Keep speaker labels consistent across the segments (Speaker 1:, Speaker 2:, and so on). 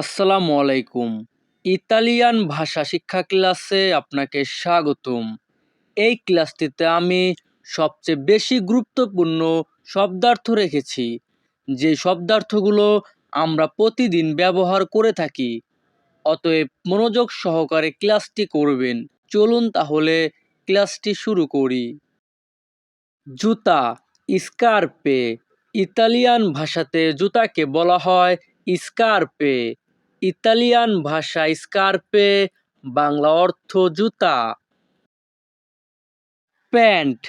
Speaker 1: আসসালামু আলাইকুম। ইতালিয়ান ভাষা শিক্ষা ক্লাসে আপনাকে স্বাগতম। এই ক্লাসটিতে আমি সবচেয়ে বেশি গুরুত্বপূর্ণ শব্দার্থ রেখেছি। যে শব্দার্থগুলো আমরা প্রতিদিন ব্যবহার করে থাকি, অতএব মনোযোগ সহকারে ক্লাসটি করবেন। চলুন তাহলে ক্লাসটি শুরু করি। জুতা, স্কার্পে। ইতালিয়ান ভাষাতে জুতাকে বলা হয় স্কার্পে। ইতালিয়ান ভাষা স্কার্পে, বাংলা অর্থ জুতা। প্যান্ট,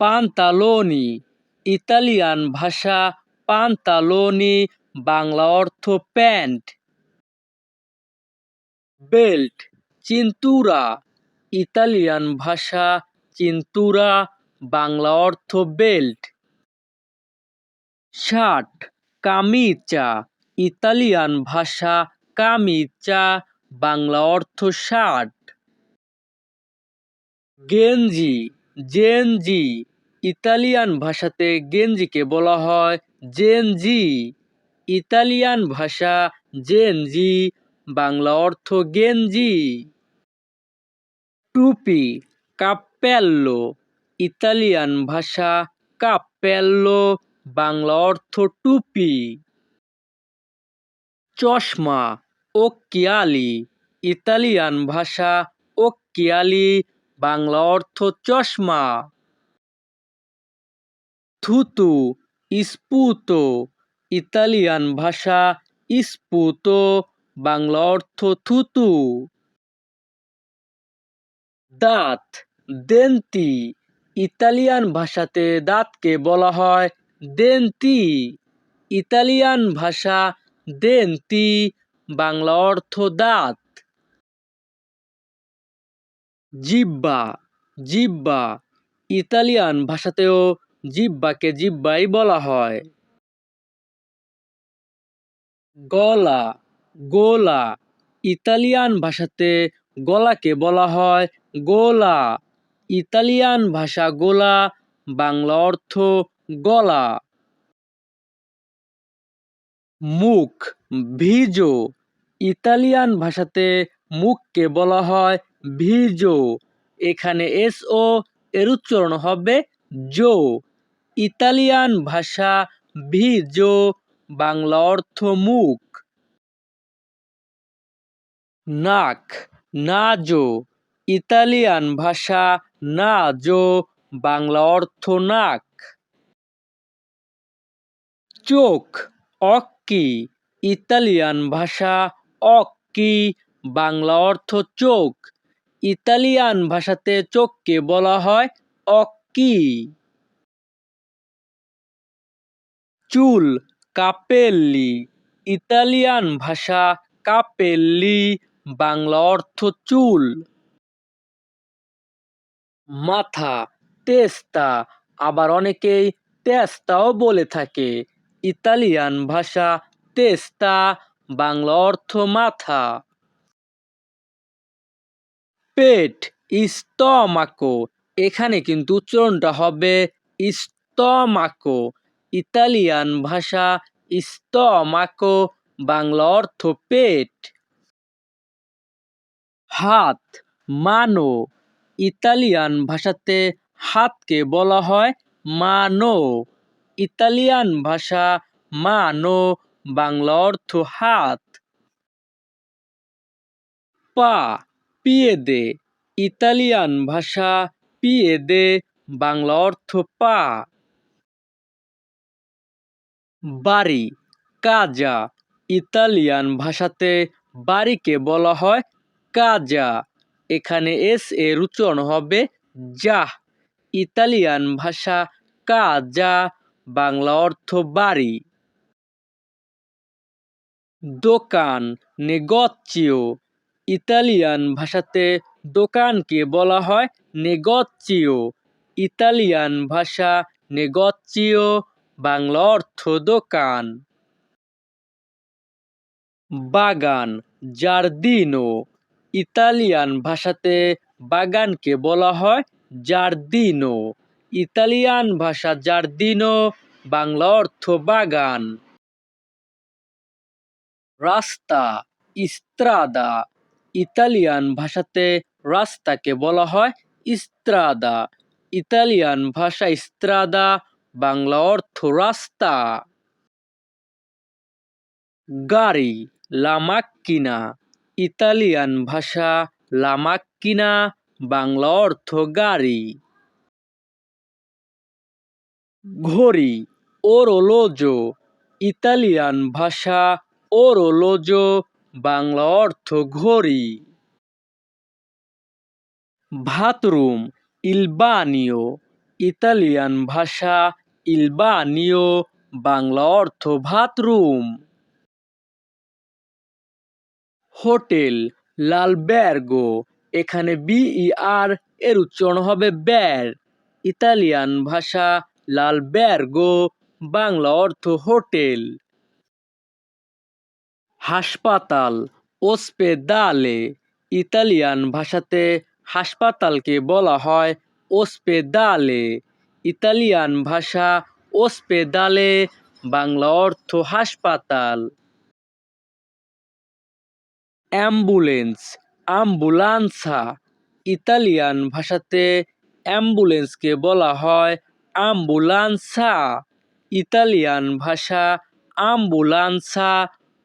Speaker 1: পান্তালোনি, ইতালিয়ান ভাষা পান্তালোনি, বাংলা অর্থ প্যান্ট। বেল্ট, চিন্তুরা, ইতালিয়ান ভাষা চিন্তুরা, বাংলা অর্থ বেল্ট। শার্ট, কামিচা, ইতালিয়ান ভাষা কামিচা বাংলা অর্থ শার্ট গেঞ্জি, জেনজি, ইতালিয়ান ভাষাতে গেঞ্জিকে বলা হয় জেনজি। ইতালিয়ান ভাষা জেনজি, বাংলা অর্থ গেঞ্জি টুপি কাপ্পেল্লো ইতালিয়ান ভাষা কাপ্পেল্লো বাংলা অর্থ টুপি। চশমা ওকিয়ালি ইতালিয়ান ভাষা ওকিয়ালি বাংলা অর্থ চশমা। থুতু, স্পুতো, ইতালিয়ান ভাষা স্পুতো, বাংলা অর্থ থুতু। দাঁত, দেন্তি, ইতালিয়ান ভাষাতে দাঁতকে বলা হয় দেন্তি। ইতালিয়ান ভাষা দেন্তি বাংলা অর্থ দাঁত। জিব্বা জিব্বা, ইতালিয়ান ভাষাতেও জিব্বাকে জিব্বাই বলা হয়। গলা, গোলা, ইতালিয়ান ভাষাতে গলাকে বলা হয় গোলা। ইতালিয়ান ভাষা গোলা, বাংলা অর্থ গলা। মুখ, ভিজো ইতালিয়ান ভাষাতে মুখকে বলা হয় ভিজো। এখানে এস ও এর উচ্চারণ হবে জো। ইতালিয়ান ভাষা ভিজো, বাংলা অর্থ মুখ। নাক, নাজো। ইতালিয়ান ভাষা নাজো, বাংলা অর্থ নাক। চোখ, অক্কি। ইতালিয়ান ভাষা অক্কি বাংলা অর্থ চোখ। ইতালিয়ান ভাষাতে চোখকে বলা হয় অক্কি চুল কাপেল্লি ইতালিয়ান ভাষা কাপেল্লি বাংলা অর্থ চুল। মাথা, তেস্তা। আবার অনেকেই তেস্তাও বলে থাকে। ইতালিয়ান ভাষা তেস্তা বাংলা অর্থ মাথা। পেট ইস্তমাকো এখানে কিন্তু উচ্চারণটা হবে ইস্তমাকো ইতালিয়ান ভাষা ইস্তমাকো বাংলা অর্থ পেট। হাত, মানো। ইতালিয়ান ভাষাতে হাতকে বলা হয় মানো। ইতালিয়ান ভাষা মানো বাংলা অর্থ হাত। পা পিয়েদে ইতালিয়ান ভাষা পিয়েদে বাংলা অর্থ পা। বাড়ি, কাজা। ইতালিয়ান ভাষাতে বাড়িকে বলা হয় কাজা। এখানে এস এর উচ্চারণ হবে যা ইতালিয়ান ভাষা কাজা, বাংলা অর্থ বাড়ি। দোকান নেগচিও। ইতালিয়ান ভাষাতে দোকানকে বলা হয় নেগচিও। ইতালিয়ান ভাষা নেগচিও, বাংলা অর্থ দোকান। বাগান, জার্দিনো। ইতালিয়ান ভাষাতে বাগানকে বলা হয় জার্দিনো। ইতালিয়ান ভাষা জার্দিনো, বাংলা অর্থ বাগান। রাস্তা, ইস্ত্রাদা। ইতালিয়ান ভাষাতে রাস্তাকে বলা হয় ইস্ত্রাদা। ইতালিয়ান ভাষা ইস্ত্রাদা, বাংলা অর্থ রাস্তা। গাড়ি, লামাক্কিনা। ইতালিয়ান ভাষা লামাক্কিনা, বাংলা অর্থ গাড়ি। ঘড়ি, ওরোলোজো। ইতালিয়ান ভাষা ওরোলোজো বাংলা অর্থ ঘড়ি। ভাতরুম ইলবানিও ইতালিয়ান ভাষা ইলবানিও বাংলা অর্থ ভাতরুম হোটেল, লালবের্গো, এখানে বিই আর এর উচ্চারণ হবে ব্যার ইতালিয়ান ভাষা লালবের্গো, বাংলা অর্থ হোটেল। হাসপাতাল, ওসপেদালে, ইতালিয়ান ভাষাতে হাসপাতালকে বলা হয় ওসপেদালে। ইতালিয়ান ভাষা ওসপেদালে, বাংলা অর্থ হাসপাতাল। অ্যাম্বুলেন্স আম্বুলান্সা ইতালিয়ান ভাষাতে অ্যাম্বুলেন্সকে বলা হয় আম্বুলান্সা ইতালিয়ান ভাষা আম্বুলান্সা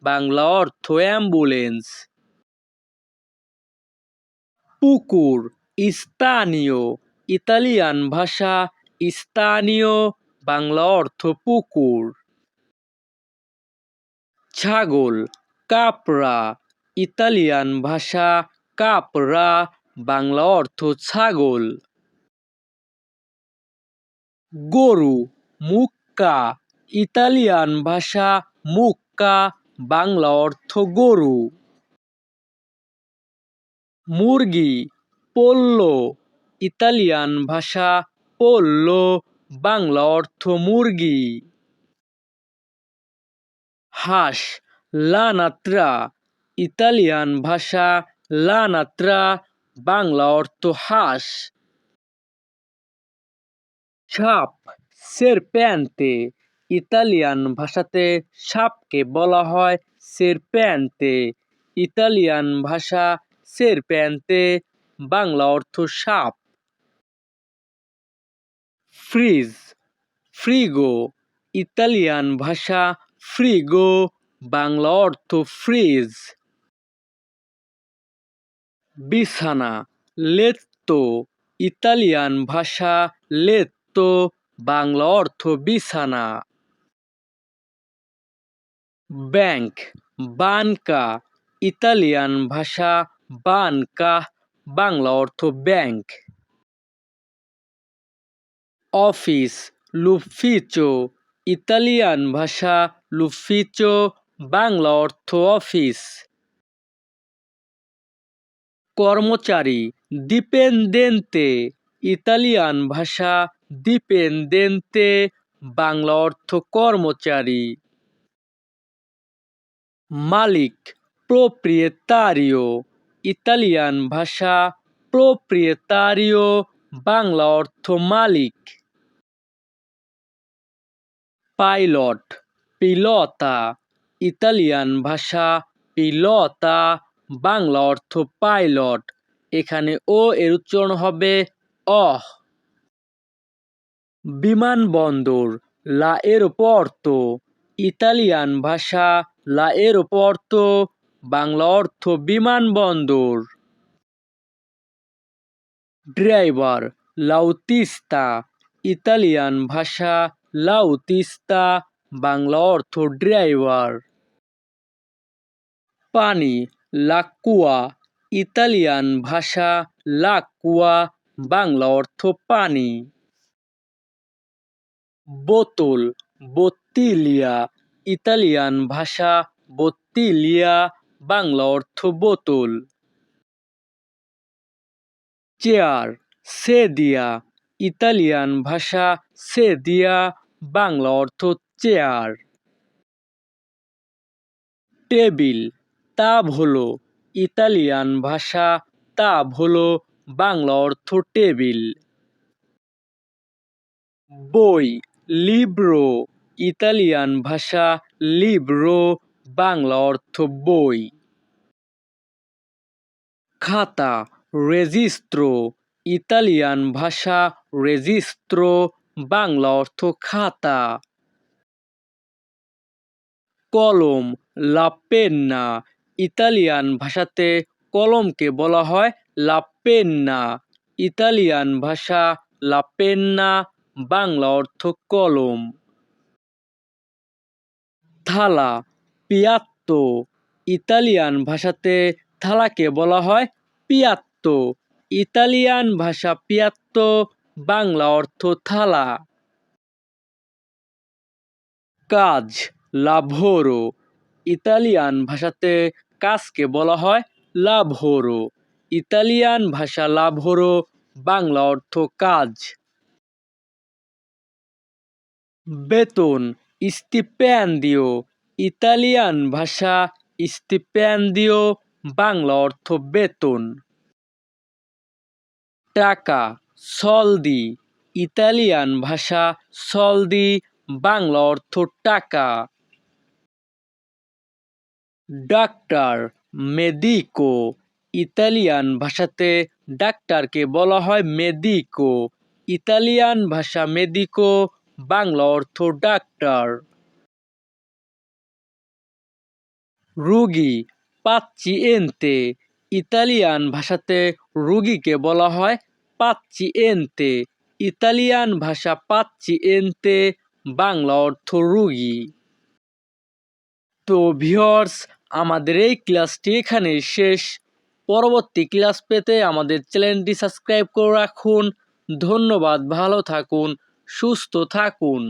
Speaker 1: বাংলা অর্থ অ্যাম্বুলেন্স। পুকুর, স্থানীয়, ইতালিয়ান ভাষা, স্থানীয়, বাংলা অর্থ পুকুর। ছাগল, কাপড়া, ইতালিয়ান ভাষা, কাপড়া, বাংলা অর্থ ছাগল। গরু, মুক্কা, ইতালিয়ান ভাষা, মুক্কা বাংলা অর্থ গরু। মুরগি, পোল্লো, ইতালিয়ান ভাষা পোল্লো, বাংলা অর্থ মুরগি। হাঁস, লানাত্রা, ইতালিয়ান ভাষা লানাত্রা, বাংলা অর্থ হাঁস। সাপ সেরপ্যান্তে ইতালিয়ান ভাষাতে সাপকে বলা হয় সেরপ্যান্তে ইতালিয়ান ভাষা সেরপ্যান্তে বাংলা অর্থ সাপ। ফ্রিজ, ফ্রিগো। ইতালিয়ান ভাষা ফ্রিগো, বাংলা অর্থ ফ্রিজ। বিছানা, লেত্তো। ইতালিয়ান ভাষা লেত্তো, বাংলা অর্থ বিছানা। ব্যাংক, বানকা, ইতালিয়ান ভাষা বানকা, বাংলা অর্থ ব্যাংক। অফিস, লুফিচো, ইতালিয়ান ভাষা লুফিচো, বাংলা অর্থ অফিস। কর্মচারী ডিপেন্দেন্তে ইতালিয়ান ভাষা ডিপেন্দেন্তে বাংলা অর্থ কর্মচারী। মালিক, প্রোপ্রিয়েতারিও। ইতালিয়ান ভাষা, প্রোপ্রিয়েতারিও, বাংলা অর্থ মালিক। পাইলট, পিলতা। ইতালিয়ান ভাষা, পিলতা, বাংলা অর্থ পাইলট। এখানে ও এর উচ্চারণ হবে অহ। বিমানবন্দর, লা এরোপর্তো ইতালিয়ান ভাষা লা এর অর্থ বাংলা অর্থ বিমানবন্দর। ড্রাইভার লাউতিস্তা, ইতালিয়ান ভাষা লাউতিস্তা, বাংলা অর্থ ড্রাইভার। পানি লাকুয়া ইতালিয়ান ভাষা লাকুয়া বাংলা অর্থ পানি। বোতল, বত্তিলিয়া ইতালিয়ান ভাষা বত্তিলিয়া, বাংলা অর্থ বোতল। চেয়ার সেদিয়া ইতালিয়ান ভাষা সেদিয়া বাংলা অর্থ চেয়ার। টেবিল তাব হলো ইতালিয়ান ভাষা তাব হলো বাংলা অর্থ টেবিল। বই, লিব্রো। ইতালিয়ান ভাষা লিব্রো বাংলা অর্থ বই। খাতা রেজিস্ট্রো ইতালিয়ান ভাষা রেজিস্ট্রো বাংলা অর্থ খাতা। কলম লাপেন্না ইতালিয়ান ভাষাতে কলমকে বলা হয় লাপেন্না ইতালিয়ান ভাষা লাপেন্না বাংলা অর্থ কলম। থালা, পিয়াত্তো। ইতালিয়ান ভাষাতে থালাকে বলা হয় পিয়াত্তো। ইতালিয়ান ভাষা পিয়াত্তো, বাংলা অর্থ থালা। কাজ, লাভোরো। ইতালিয়ান ভাষাতে কাজকে বলা হয় লাভোরো। ইতালিয়ান ভাষা লাভোরো, বাংলা অর্থ কাজ। বেতন স্টিপেন্ডিও ইতালিয়ান ভাষা স্টিপেন্ডিও বাংলা অর্থ বেতন। টাকা সলদি ইতালিয়ান ভাষা সলদি বাংলা অর্থ টাকা। ডাক্তার মেদিকো ইতালিয়ান ভাষাতে ডাক্তারকে বলা হয় মেদিকো ইতালিয়ান ভাষা মেদিকো বাংলা অর্থ ডাক্তার। রুগী পাচ্চিয়েন্তে ইতালিয়ান ভাষাতে রুগীকে বলা হয় পাচ্চিয়েন্তে ইতালিয়ান ভাষা পাচ্চিয়েন্তে বাংলা অর্থ রুগী। তো ভিওর্স আমাদের এই ক্লাসটি এখানে শেষ। পরবর্তী ক্লাস পেতে আমাদের চ্যানেলটি সাবস্ক্রাইব করে রাখুন। ধন্যবাদ, ভালো থাকুন। সুস্থ থাকুন।